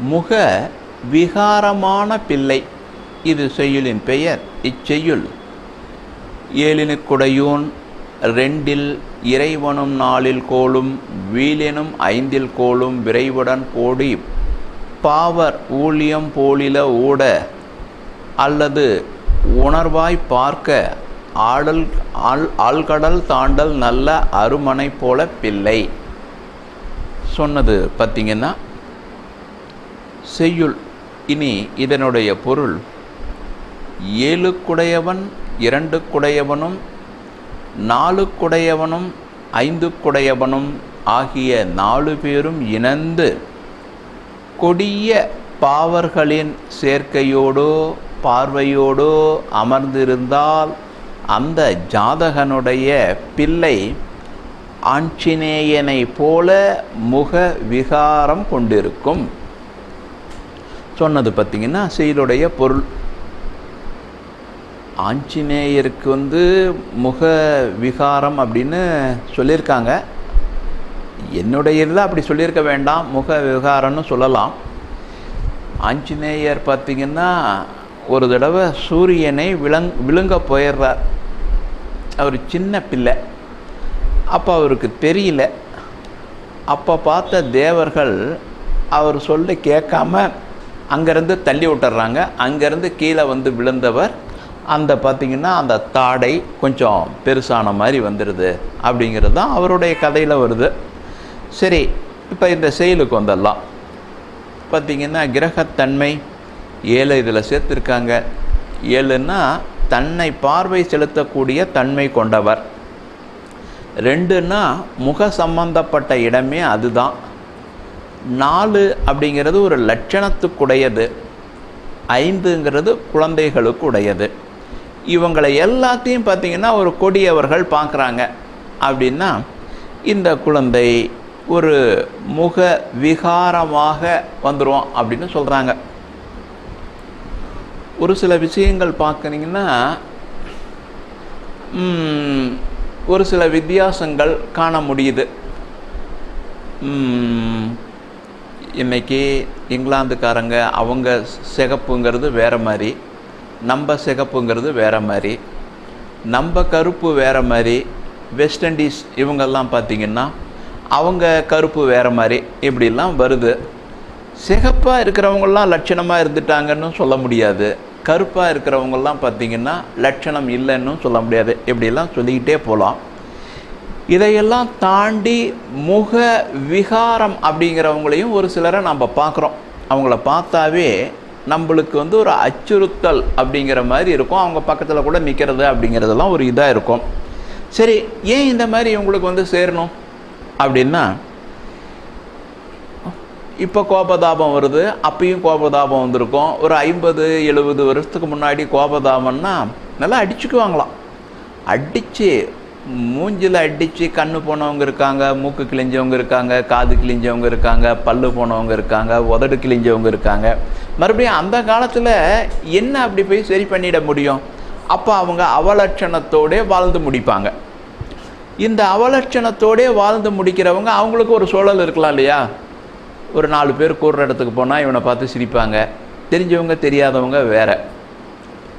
முக விகாரமான பிள்ளை. இது செய்யுளின் பெயர். இச்செய்யுள். ஏழினுக்குடையூன் ரெண்டில் இறைவனும் நாளில் கோலும் வீலினும் ஐந்தில் கோலும் விரைவுடன் கோடி பாவர் ஊழியம் போலில ஊட அல்லது உணர்வாய் பார்க்க ஆடல் ஆள் ஆழ்கடல் தாண்டல் நல்ல அருமனை போல பிள்ளை. சொன்னது பார்த்தீங்கன்னா செய்யுள். இனி இதனுடைய பொருள் ஏழுக்குடையவன் இரண்டுக்குடையவனும் நாலுக்குடையவனும் ஐந்துக்குடையவனும் ஆகிய நாலு பேரும் இணைந்து கொடிய பாவர்களின் சேர்க்கையோடோ பார்வையோடோ அமர்ந்திருந்தால் அந்த ஜாதகனுடைய பிள்ளை ஆஞ்சநேயனை போல முக விகாரம் கொண்டிருக்கும். சொன்னது பார்த்தீங்கன்னா செயலுடைய பொருள். ஆஞ்சநேயருக்கு வந்து முக விகாரம் அப்படின்னு சொல்லியிருக்காங்க. என்னுடைய இதில் அப்படி சொல்லியிருக்க வேண்டாம். முக விகாரம்னு சொல்லலாம். ஆஞ்சநேயர் பார்த்திங்கன்னா ஒரு தடவை சூரியனை விளங் விழுங்க போயிடுறார். அவர் சின்ன பிள்ளை. அப்போ அவருக்கு தெரியல. அப்போ பார்த்த தேவர்கள் அவர் சொல்ல கேட்காம அங்கேருந்து தள்ளி விட்டுறாங்க. அங்கேருந்து கீழே வந்து விழுந்தவர் அந்த பார்த்திங்கன்னா அந்த தாடை கொஞ்சம் பெருசான மாதிரி வந்துடுது அப்படிங்கிறது தான் அவருடைய கதையில் வருது. சரி இப்போ இந்த செயலுக்கு வந்துடலாம் பார்த்திங்கன்னா கிரகத்தன்மை ஏழு இதில் சேர்த்துருக்காங்க. ஏழுன்னா தன்னை பார்வை செலுத்தக்கூடிய தன்மை கொண்டவர். ரெண்டுன்னா முக சம்பந்தப்பட்ட இடமே அதுதான். நாலு அப்படிங்கிறது ஒரு லட்சணத்துக்குடையது. ஐந்துங்கிறது குழந்தைகளுக்கு உடையது இவங்களை எல்லாத்தையும் பார்த்திங்கன்னா ஒரு கொடியவர்கள் பார்க்குறாங்க. அப்படின்னா இந்த குழந்தை ஒரு முக விகாரமாக வந்துடும் அப்படின்னு சொல்கிறாங்க ஒரு சில விஷயங்கள் பார்க்குறீங்கன்னா ஒரு சில வித்தியாசங்கள் காண முடியுது. இன்றைக்கி இங்கிலாந்துக்காரங்க அவங்க சிகப்புங்கிறது வேறு மாதிரி நம்ம சிகப்புங்கிறது வேறு மாதிரி நம்ம கருப்பு வேறு மாதிரி வெஸ்ட் இண்டீஸ் இவங்கெல்லாம் பார்த்திங்கன்னா அவங்க கருப்பு வேறு மாதிரி இப்படிலாம் வருது. சிகப்பாக இருக்கிறவங்களாம் லட்சணமாக இருந்துட்டாங்கன்னு சொல்ல முடியாது. கருப்பாக இருக்கிறவங்கெல்லாம் பார்த்திங்கன்னா லட்சணம் இல்லைன்னு சொல்ல முடியாது. இப்படிலாம் சொல்லிக்கிட்டே போகலாம் இதையெல்லாம் தாண்டி முக விகாரம் அப்படிங்கிறவங்களையும் ஒரு சிலரை நம்ம பார்க்குறோம். அவங்கள பார்த்தாவே நம்மளுக்கு வந்து ஒரு அச்சுறுத்தல் அப்படிங்கிற மாதிரி இருக்கும். அவங்க பக்கத்தில் கூட நிற்கிறது அப்படிங்கிறதெல்லாம் ஒரு இதாக இருக்கும். சரி ஏன் இந்த மாதிரி இவங்களுக்கு வந்து சேரணும்? அப்படின்னா இப்போ கோபதாபம் வருது அப்பயும் கோபதாபம் வந்திருக்கும். ஒரு ஐம்பது எழுபது வருஷத்துக்கு முன்னாடி கோபதாபம்னா நல்லா அடிச்சுக்குவாங்களாம். அடித்து மூஞ்சில் அடித்து கண்ணு போனவங்க இருக்காங்க மூக்கு கிழிஞ்சவங்க இருக்காங்க காது கிழிஞ்சவங்க இருக்காங்க பல்லு போனவங்க இருக்காங்க உதடு கிழிஞ்சவங்க இருக்காங்க. மறுபடியும் அந்த காலத்தில் என்ன அப்படி போய் சரி பண்ணிட முடியும்? அப்போ அவங்க அவலட்சணத்தோடே வாழ்ந்து முடிப்பாங்க. இந்த அவலட்சணத்தோடே வாழ்ந்து முடிக்கிறவங்க அவங்களுக்கு ஒரு சூழல் இருக்கலாம் இல்லையா? ஒரு நாலு பேர் கூடுற இடத்துக்கு போனால் இவனை பார்த்து சிரிப்பாங்க. தெரிஞ்சவங்க தெரியாதவங்க வேற.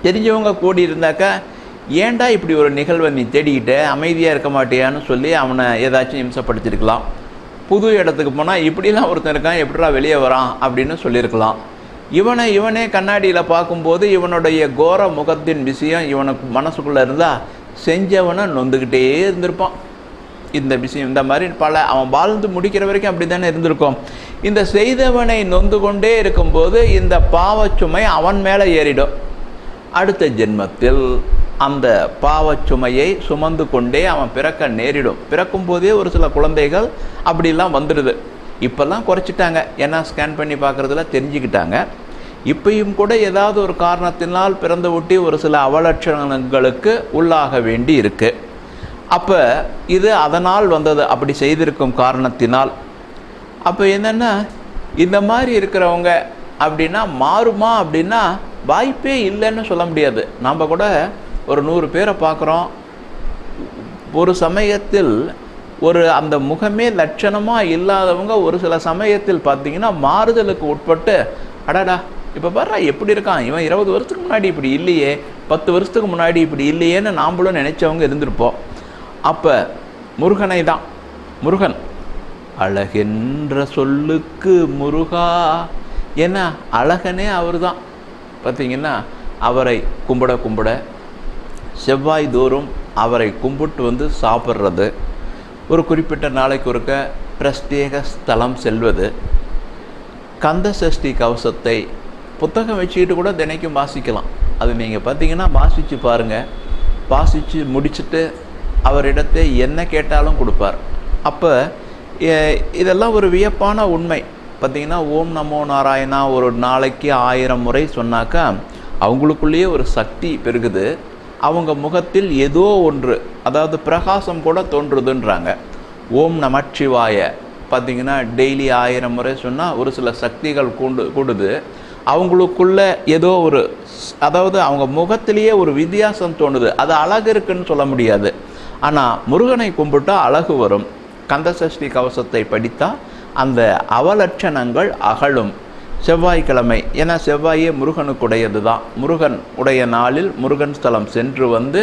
தெரிஞ்சவங்க கூடி இருந்தாக்கா ஏண்டா இப்படி ஒரு நிகழ்வை நீ தேடிக்கிட்ட? அமைதியாக இருக்க மாட்டியான்னு சொல்லி அவனை ஏதாச்சும் இம்சப்படுத்திருக்கலாம். புது இடத்துக்கு போனால் இப்படிலாம் ஒருத்தன் இருக்கான் எப்படிடா வெளியே வரான் அப்படின்னு சொல்லியிருக்கலாம். இவனை இவனே கண்ணாடியில் பார்க்கும்போது இவனுடைய கோர முகத்தின் விஷயம் இவனுக்கு மனசுக்குள்ளே இருந்தால் செஞ்சவனை நொந்துக்கிட்டே இருந்திருப்பான். இந்த விஷயம் இந்த மாதிரி பல அவன் வாழ்ந்து முடிக்கிற வரைக்கும் அப்படி தானே இருந்திருக்கும். இந்த செய்தவனை நொந்து கொண்டே இருக்கும்போது இந்த பாவச்சுமை அவன் மேலே ஏறிடும். அடுத்த ஜென்மத்தில் அந்த பாவச்சுமையை சுமந்து கொண்டே அவன் பிறக்க நேரிடும். பிறக்கும் போதே ஒரு சில குழந்தைகள் அப்படிலாம் வந்துடுது. இப்போல்லாம் குறைச்சிட்டாங்க. ஏன்னா ஸ்கேன் பண்ணி பார்க்குறதுல தெரிஞ்சுக்கிட்டாங்க. இப்பயும் கூட ஏதாவது ஒரு காரணத்தினால் பிறந்து ஒட்டி ஒரு சில அவலட்சணங்களுக்கு உள்ளாக வேண்டி இருக்குது அப்போ இது அதனால் வந்தது. அப்படி செய்திருக்கும் காரணத்தினால். அப்போ என்னென்னா இந்த மாதிரி இருக்கிறவங்க அப்படின்னா மாறுமா அப்படின்னா வாய்ப்பே இல்லைன்னு சொல்ல முடியாது. நம்ம கூட ஒரு நூறு பேரை பார்க்குறோம். ஒரு சமயத்தில் ஒரு அந்த முகமே லட்சணமாக இல்லாதவங்க ஒரு சில சமயத்தில் பார்த்தீங்கன்னா மாறுதலுக்கு உட்பட்டு அடாடா இப்போ பாரு எப்படி இருக்கான்? இவன் இருபது வருஷத்துக்கு முன்னாடி இப்படி இல்லையே பத்து வருஷத்துக்கு முன்னாடி இப்படி இல்லையேன்னு நாம்பளும் நினச்சவங்க இருந்திருப்போம். அப்போ முருகனை தான். முருகன் அழகென்ற சொல்லுக்கு முருகா. ஏன்னா அழகனே அவர் தான் பார்த்தீங்கன்னா அவரை கும்பிட கும்பிட செவ்வாய் தோறும் அவரை கும்பிட்டு வந்து சாப்பிட்றது. ஒரு குறிப்பிட்ட நாளைக்கு ஒருக்க பிரஸ்தேக ஸ்தலம் செல்வது. கந்த சஷ்டி கவசத்தை புத்தகம் வச்சுக்கிட்டு கூட தினைக்கும் வாசிக்கலாம். அது நீங்கள் பார்த்தீங்கன்னா வாசித்து பாருங்கள் வாசித்து முடிச்சுட்டு அவரிடத்தை என்ன கேட்டாலும் கொடுப்பார். அப்போ இதெல்லாம் ஒரு வியப்பான உண்மை. பார்த்தீங்கன்னா ஓம் நமோ நாராயணா ஒரு நாளைக்கு ஆயிரம் முறை சொன்னாக்கா அவங்களுக்குள்ளேயே ஒரு சக்தி பெருகுது. அவங்க முகத்தில் ஏதோ ஒன்று அதாவது பிரகாசம் கூட தோன்றுதுன்றாங்க. ஓம் நமச்சிவாய. பார்த்தீங்கன்னா டெய்லி ஆயிரம் முறை சொன்னால் ஒரு சில சக்திகள் கூண்டு கூடுது. அவங்களுக்குள்ள ஏதோ ஒரு அதாவது அவங்க முகத்திலேயே ஒரு வித்தியாசம் தோணுது. அது அழகு இருக்குன்னு சொல்ல முடியாது. ஆனால் முருகனை கும்பிட்டா அழகு வரும். கந்தசஷ்டி கவசத்தை படித்தா அந்த அவலட்சணங்கள் அகலும். செவ்வாய்க்கிழமை. ஏன்னா செவ்வாயே முருகனுக்குடையது தான். முருகன் உடைய நாளில் முருகன் ஸ்தலம் சென்று வந்து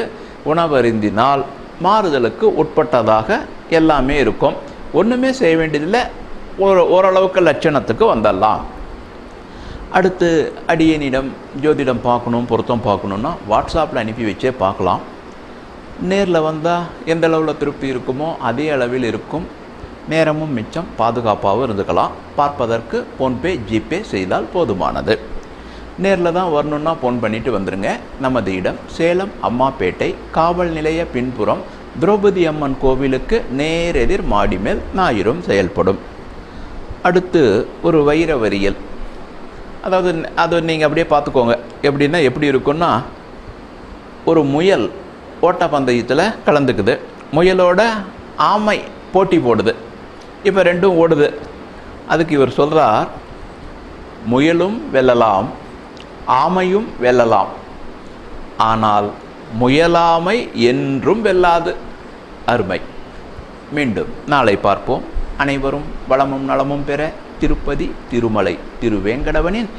உணவருந்தினால் மாறுதலுக்கு உட்பட்டதாக எல்லாமே இருக்கும். ஒன்றுமே செய்ய வேண்டியதில்லை. ஒரு ஓரளவுக்கு லட்சணத்துக்கு வந்துடலாம் அடுத்து அடியனிடம் ஜோதிடம் பார்க்கணும் பொருத்தம் பார்க்கணுன்னா வாட்ஸ்அப்பில் அனுப்பி வச்சே பார்க்கலாம். நேரில் வந்தால் எந்த அளவில் திருப்தி இருக்குமோ அதே அளவில் இருக்கும். நேரமும் மிச்சம் பாதுகாப்பாகவும் இருந்துக்கலாம். பார்ப்பதற்கு ஃபோன்பே ஜிபே செய்தால் போதுமானது. நேரில் தான் வரணுன்னா ஃபோன் பண்ணிவிட்டு வந்துடுங்க நமது இடம் சேலம் அம்மாப்பேட்டை காவல் நிலைய பின்புறம் திரௌபதி அம்மன் கோவிலுக்கு நேரெதிர் மாடி மேல் ஞாயிறும் செயல்படும். அடுத்து ஒரு வைர வரியல். அதாவது அதை நீங்கள் அப்படியே பார்த்துக்கோங்க. எப்படின்னா எப்படி இருக்குன்னா ஒரு முயல் ஓட்டப்பந்தயத்தில் கலந்துக்குது. முயலோட ஆமை போட்டி போடுது. இப்போ ரெண்டும் ஓடுது. அதுக்கு இவர் சொல்கிறார் முயலும் வெல்லலாம் ஆமையும் வெல்லலாம். ஆனால் முயலாமை என்றும் வெல்லாது. அருமை. மீண்டும் நாளை பார்ப்போம். அனைவரும் வளமும் நலமும் பெற திருப்பதி திருமலை திருவேங்கடவனின்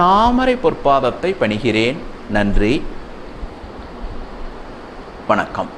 தாமரை பொற்பாதத்தை பணிகிறேன். நன்றி. வணக்கம்.